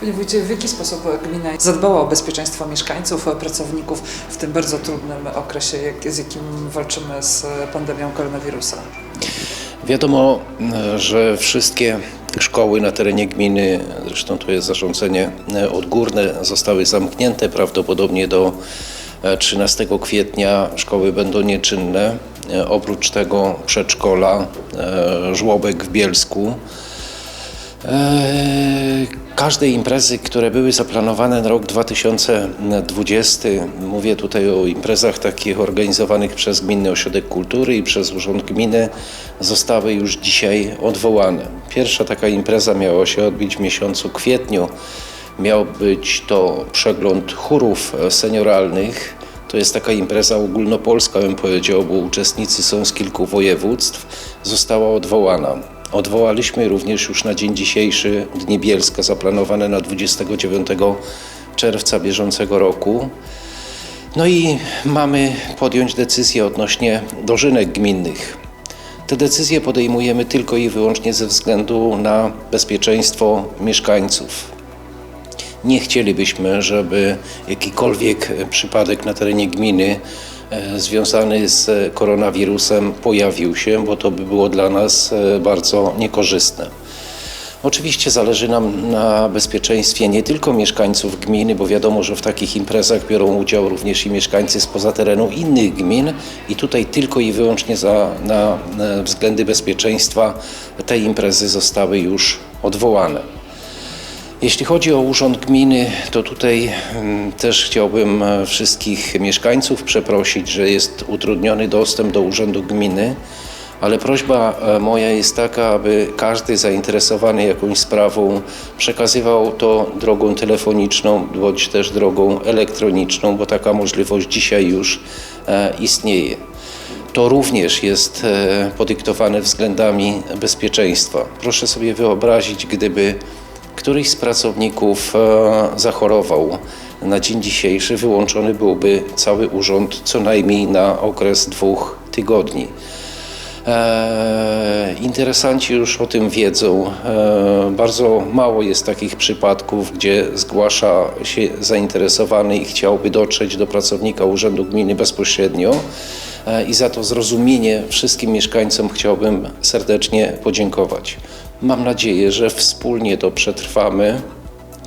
Panie wójcie, w jaki sposób gmina zadbała o bezpieczeństwo mieszkańców, pracowników w tym bardzo trudnym okresie, jak, z jakim walczymy z pandemią koronawirusa? Wiadomo, że wszystkie szkoły na terenie gminy, zresztą to jest zarządzenie odgórne, zostały zamknięte prawdopodobnie do 13 kwietnia. Szkoły będą nieczynne. Oprócz tego przedszkola, e, żłobek w Bielsku. E, Każde imprezy, które były zaplanowane na rok 2020, mówię tutaj o imprezach takich organizowanych przez Gminny Ośrodek Kultury i przez Urząd Gminy, zostały już dzisiaj odwołane. Pierwsza taka impreza miała się odbyć w miesiącu kwietniu. Miał być to przegląd chórów senioralnych. To jest taka impreza ogólnopolska, bym powiedział, bo uczestnicy są z kilku województw. Została odwołana. Odwołaliśmy również już na dzień dzisiejszy Dni Bielska zaplanowane na 29 czerwca bieżącego roku. No i mamy podjąć decyzję odnośnie dożynek gminnych. Te decyzje podejmujemy tylko i wyłącznie ze względu na bezpieczeństwo mieszkańców. Nie chcielibyśmy, żeby jakikolwiek przypadek na terenie gminy związany z koronawirusem pojawił się, bo to by było dla nas e, bardzo niekorzystne. Oczywiście zależy nam na bezpieczeństwie nie tylko mieszkańców gminy, bo wiadomo, że w takich imprezach biorą udział również i mieszkańcy spoza terenu innych gmin i tutaj tylko i wyłącznie za, na, na względy bezpieczeństwa te imprezy zostały już odwołane. Jeśli chodzi o Urząd Gminy, to tutaj mm, też chciałbym e, wszystkich mieszkańców przeprosić, że jest utrudniony dostęp do Urzędu Gminy, ale prośba e, moja jest taka, aby każdy zainteresowany jakąś sprawą przekazywał to drogą telefoniczną bądź też drogą elektroniczną, bo taka możliwość dzisiaj już e, istnieje. To również jest podyktowane względami bezpieczeństwa. Proszę sobie wyobrazić, gdyby któryś z pracowników e, zachorował na dzień dzisiejszy, wyłączony byłby cały urząd co najmniej na okres dwóch tygodni. E, interesanci już o tym wiedzą. E, bardzo mało jest takich przypadków, gdzie zgłasza się zainteresowany i chciałby dotrzeć do pracownika Urzędu Gminy bezpośrednio. I za to zrozumienie wszystkim mieszkańcom chciałbym serdecznie podziękować. Mam nadzieję, że wspólnie to przetrwamy.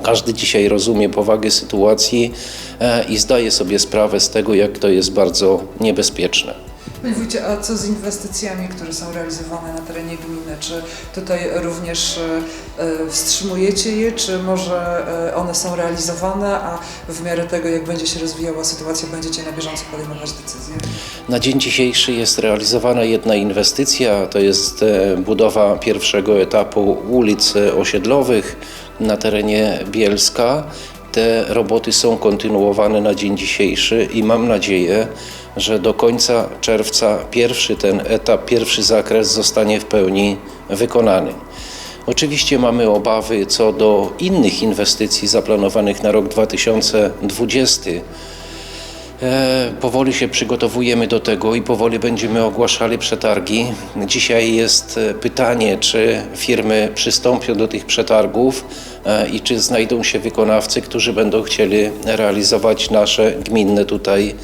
Każdy dzisiaj rozumie powagę sytuacji e, i zdaje sobie sprawę z tego, jak to jest bardzo niebezpieczne. Panie wójcie, a co z inwestycjami, które są realizowane na terenie gminy? Czy tutaj również e, e, wstrzymujecie je, czy może e, one są realizowane, a w miarę tego, jak będzie się rozwijała sytuacja, będziecie na bieżąco podejmować decyzje? Na dzień dzisiejszy jest realizowana jedna inwestycja, to jest budowa pierwszego etapu ulic osiedlowych na terenie Bielska. Te roboty są kontynuowane na dzień dzisiejszy i mam nadzieję, że do końca czerwca pierwszy ten etap, pierwszy zakres zostanie w pełni wykonany. Oczywiście mamy obawy co do innych inwestycji zaplanowanych na rok 2020. E, Powoli się przygotowujemy do tego i powoli będziemy ogłaszali przetargi. Dzisiaj jest e, pytanie, czy firmy przystąpią do tych przetargów e, i czy znajdą się wykonawcy, którzy będą chcieli realizować nasze gminne tutaj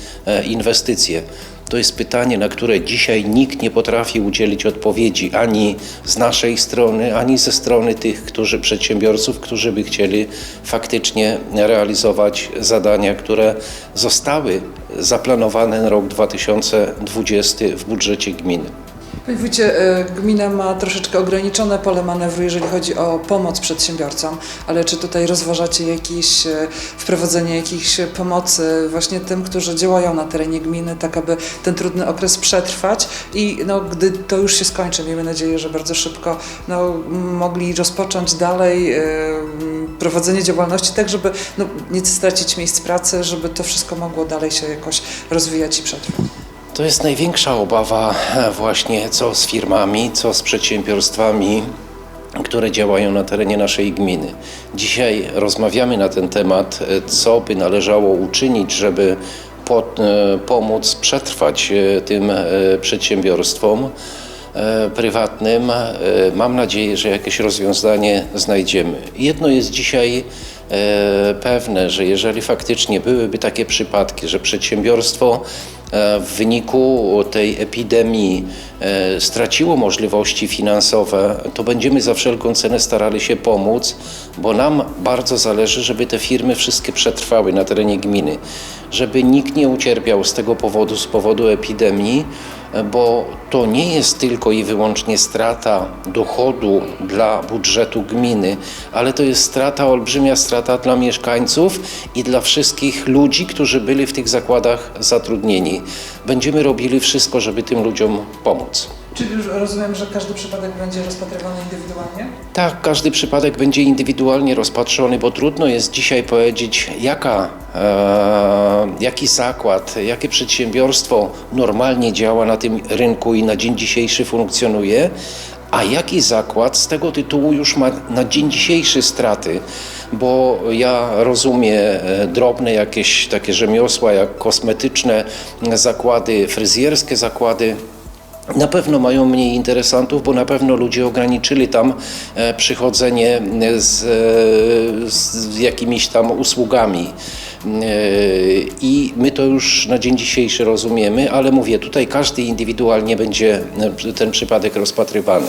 inwestycje. To jest pytanie, na które dzisiaj nikt nie potrafi udzielić odpowiedzi ani z naszej strony, ani ze strony tych którzy, przedsiębiorców, którzy by chcieli faktycznie realizować zadania, które zostały zaplanowane na rok 2020 w budżecie gminy. Panie wójcie, e, gmina ma troszeczkę ograniczone pole manewru, jeżeli chodzi o pomoc przedsiębiorcom, ale czy tutaj rozważacie jakieś e, wprowadzenie jakiejś pomocy właśnie tym, którzy działają na terenie gminy, tak aby ten trudny okres przetrwać i no, gdy to już się skończy, miejmy nadzieję, że bardzo szybko no, mogli rozpocząć dalej e, prowadzenie działalności tak, żeby no, nie stracić miejsc pracy, żeby to wszystko mogło dalej się jakoś rozwijać i przetrwać. To jest największa obawa e, właśnie co z firmami, co z przedsiębiorstwami, które działają na terenie naszej gminy. Dzisiaj rozmawiamy na ten temat, e, co by należało uczynić, żeby po, e, pomóc przetrwać tym przedsiębiorstwom prywatnym. Mam nadzieję, że jakieś rozwiązanie znajdziemy. Jedno jest dzisiaj pewne, że jeżeli faktycznie byłyby takie przypadki, że przedsiębiorstwo w wyniku tej epidemii e, straciło możliwości finansowe, to będziemy za wszelką cenę starali się pomóc, bo nam bardzo zależy, żeby te firmy wszystkie przetrwały na terenie gminy, żeby nikt nie ucierpiał z tego powodu, z powodu epidemii, bo to nie jest tylko i wyłącznie strata dochodu dla budżetu gminy, ale to jest strata, olbrzymia strata dla mieszkańców i dla wszystkich ludzi, którzy byli w tych zakładach zatrudnieni. Będziemy robili wszystko, żeby tym ludziom pomóc. Czyli już rozumiem, że każdy przypadek będzie rozpatrywany indywidualnie? Tak, każdy przypadek będzie indywidualnie rozpatrzony, bo trudno jest dzisiaj powiedzieć, jaka, e, jaki zakład, jakie przedsiębiorstwo normalnie działa na tym rynku i na dzień dzisiejszy funkcjonuje, a jaki zakład z tego tytułu już ma na dzień dzisiejszy straty. Bo ja rozumiem e, drobne jakieś takie rzemiosła, jak kosmetyczne zakłady, fryzjerskie zakłady, na pewno mają mniej interesantów, bo na pewno ludzie ograniczyli tam e, przychodzenie z, e, z jakimiś tam usługami. E, I my to już na dzień dzisiejszy rozumiemy, ale mówię, tutaj każdy indywidualnie będzie ten przypadek rozpatrywany.